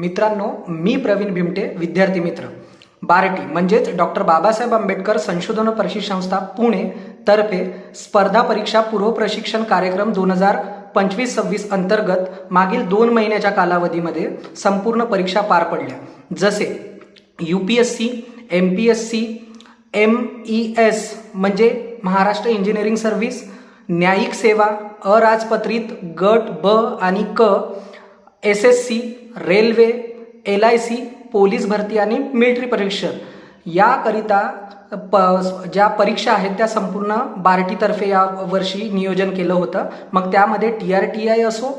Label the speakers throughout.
Speaker 1: मित्रांनो मी प्रवीण भिमटे विद्यार्थी मित्र. बार्टी म्हणजेच डॉक्टर बाबासाहेब आंबेडकर संशोधन प्रशिक्षण संस्था पुणे तर्फे स्पर्धा परीक्षा पूर्व प्रशिक्षण कार्यक्रम दोन हजार पंचवीस सव्वीस अंतर्गत मागील दोन महिन्याच्या कालावधीमध्ये संपूर्ण परीक्षा पार पडल्या. जसे U P S C M P S C M E S म्हणजे महाराष्ट्र इंजिनिअरिंग सर्व्हिस न्यायिक सेवा अराजपत्रित गट ब आणि क S S C railway L I C police भरती आणि मिलिटरी परीक्षा याकरिता प ज्या परीक्षा आहेत त्या संपूर्ण बार्टीतर्फे या वर्षी नियोजन केलं होतं. मग त्यामध्ये टी आर टी आय असो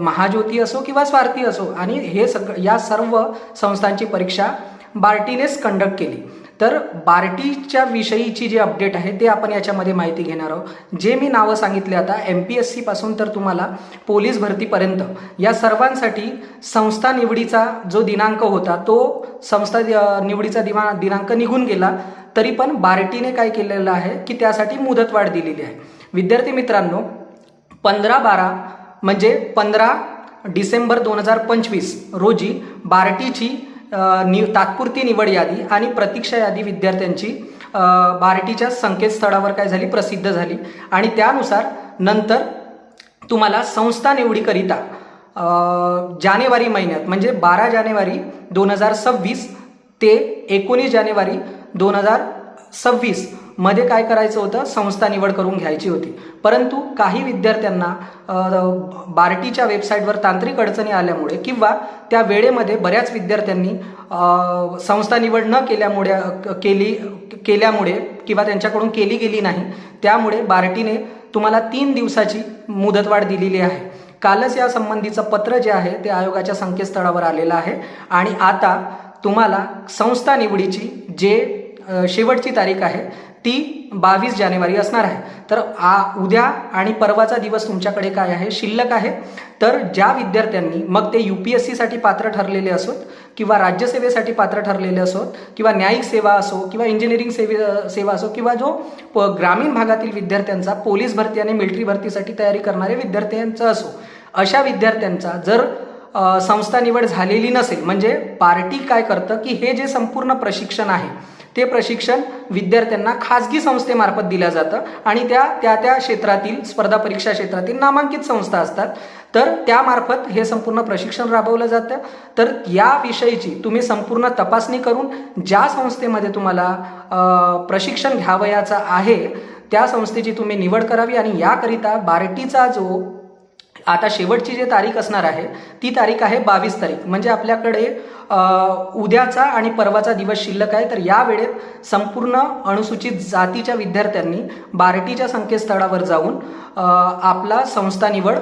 Speaker 1: महाज्योती असो किंवा स्वार्थी असो आणि हे सग या सर्व संस्थांची परीक्षा बार्टीनेच कंडक्ट केली. तर बार्टीच्या विषयीची जी अपडेट आहे ते आपण याच्यामध्ये माहिती घेणार आहोत. जे मी नावं सांगितले आता एम पी एस सीपासून तर तुम्हाला पोलीस भरतीपर्यंत या सर्वांसाठी संस्था निवडीचा जो दिनांक होता तो संस्था निवडीचा दिवा दिनांक निघून गेला तरी पण बार्टीने काय केलेलं आहे की त्यासाठी मुदतवाढ दिलेली आहे. विद्यार्थी मित्रांनो पंधरा बारा म्हणजे पंधरा डिसेंबर दोन हजार पंचवीस रोजी बार्टीची निव नि तात्पुरती निवड यादी आणि प्रतीक्षा यादी विद्यार्थ्यांची बार्टीच्या संकेतस्थळावर काय झाली? प्रसिद्ध झाली. आणि त्यानुसार नंतर तुम्हाला संस्था निवडीकरिता जानेवारी महिन्यात म्हणजे बारा जानेवारी दोन हजार सव्वीस ते एकोणीस जानेवारी दोन हजार सव्वीस मध्ये काय करायचं होतं? संस्था निवड करून घ्यायची होती. परंतु काही विद्यार्थ्यांना बार्टीच्या वेबसाईटवर तांत्रिक अडचणी आल्यामुळे किंवा त्या वेळेमध्ये बऱ्याच विद्यार्थ्यांनी संस्था निवड न केल्यामुळे केली केल्यामुळे किंवा त्यांच्याकडून केली गेली नाही त्यामुळे बार्टीने तुम्हाला तीन दिवसाची मुदतवाढ दिलेली आहे. कालच या संबंधीचं पत्र जे आहे ते आयोगाच्या संकेतस्थळावर आलेलं आहे. आणि आता तुम्हाला संस्था निवडीची जे शेवटची तारीख आहे. ती बावीस जानेवारी असणार आहे. तर आ उद्या आणि परवाचा दिवस तुमच्याकडे काय आहे? शिल्लक आहे. तर ज्या विद्यार्थ्यांनी मग ते यू पी एस सीसाठी पात्र ठरलेले असोत किंवा राज्यसेवेसाठी पात्र ठरलेले असोत किंवा न्यायिक सेवा असो किंवा इंजिनिअरिंग सेवे सेवा असो किंवा जो प ग्रामीण भागातील विद्यार्थ्यांचा पोलीस भरती आणि मिलिटरी भरतीसाठी तयारी करणाऱ्या विद्यार्थ्यांचा असो अशा विद्यार्थ्यांचा जर संस्था निवड झालेली नसेल म्हणजे पार्टी काय करतं की हे जे संपूर्ण प्रशिक्षण आहे ते प्रशिक्षण विद्यार्थ्यांना खाजगी संस्थेमार्फत दिलं जातं आणि त्या त्या त्या क्षेत्रातील स्पर्धा परीक्षा क्षेत्रातील नामांकित संस्था असतात. तर त्यामार्फत हे संपूर्ण प्रशिक्षण राबवलं जातं. तर या विषयीची तुम्ही संपूर्ण तपासणी करून ज्या संस्थेमध्ये तुम्हाला प्रशिक्षण घ्यावयाचं आहे त्या संस्थेची तुम्ही निवड करावी आणि याकरिता बार्टीचा जो आता शेवटची जी तारीख असणार आहे ती तारीख आहे बावीस तारीख. म्हणजे आपल्याकडे उद्याचा आणि परवाचा दिवस शिल्लक आहे. तर या वेळेत संपूर्ण अनुसूचित जातीच्या विद्यार्थ्यांनी बार्टीच्या संकेतस्थळावर जाऊन आपला संस्था निवड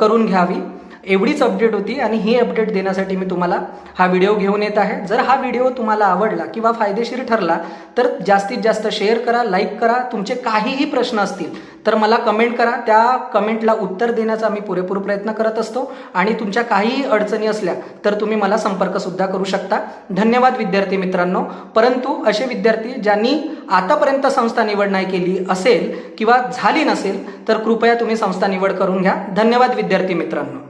Speaker 1: करून घ्यावी. एवढीच अपडेट होती आणि ही अपडेट देण्यासाठी मी तुम्हाला हा व्हिडिओ घेऊन येत आहे. जर हा व्हिडिओ तुम्हाला आवडला किंवा फायदेशीर ठरला तर जास्तीत जास्त शेअर करा लाईक करा. तुमचे काहीही प्रश्न असतील तर मला कमेंट करा. त्या कमेंटला उत्तर देण्याचा मी पुरेपूर प्रयत्न करत असतो. आणि तुमच्या काहीही अडचणी असल्या तर तुम्ही मला संपर्कसुद्धा करू शकता. धन्यवाद विद्यार्थी मित्रांनो. परंतु असे विद्यार्थी ज्यांनी आतापर्यंत संस्था निवड नाही केली असेल किंवा झाली नसेल तर कृपया तुम्ही संस्था निवड करून घ्या. धन्यवाद विद्यार्थी मित्रांनो.